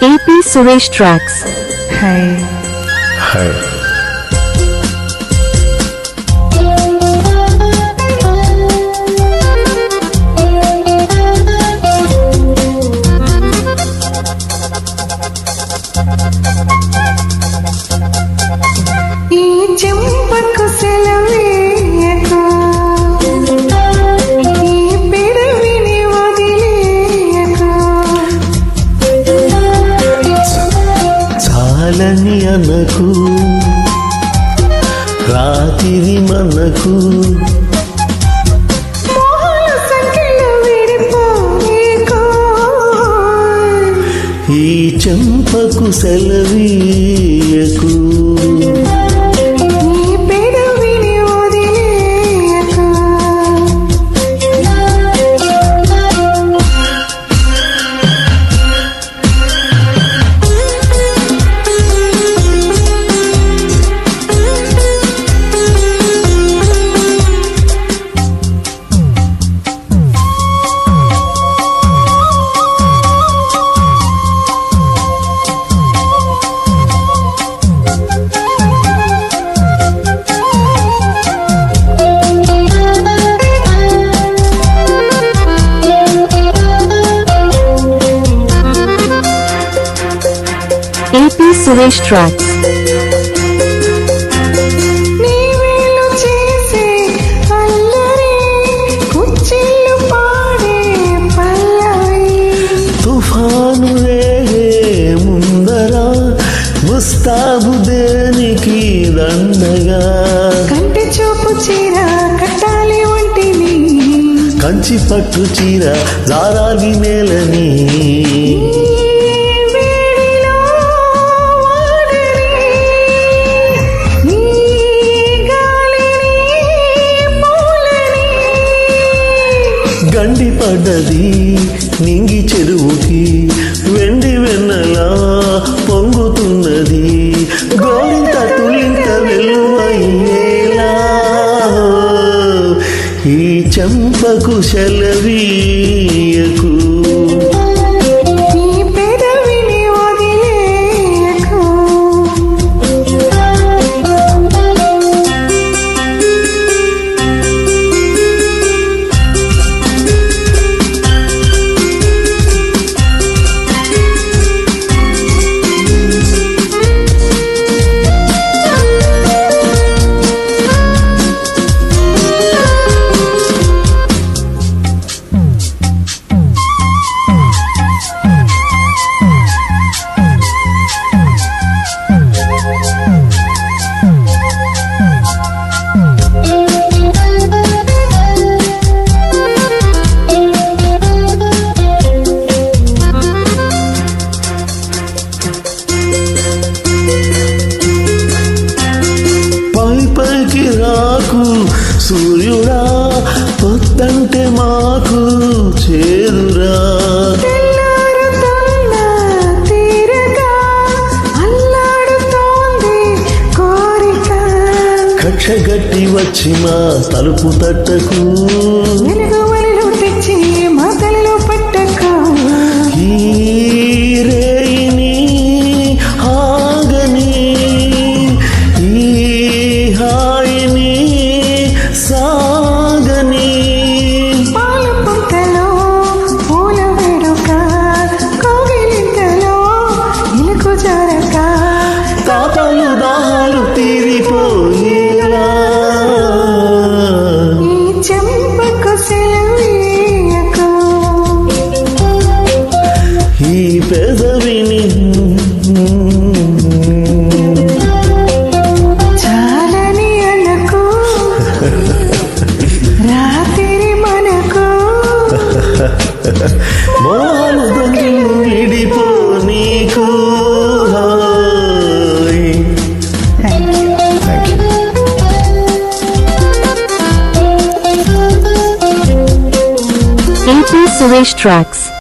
AP Suresh Tracks. Hi. Hi. రాత్రి మనకు ఈ చెంపకు సెలవీయకు. ముస్తాబు దేనికి దండగా. కంటి చూపు చీర కట్టాలి ఒంటిని. కంచి పట్టు చీర జారాగి నేలని. గండి పడ్డది నింగి చెరువుకి వెండి వెన్నలా పొంగుతున్నది. గోరింత తులింత వెల్లువయ్యేలా ఈ చంపకు సెలవీయకు సూర్యుడా పొద్దంటే మాకు కోరిక. కక్షగట్టి వచ్చి మా తలుపు తట్టకు మోహను దొంగిలు విడిపో నీకు హాయ్. Thank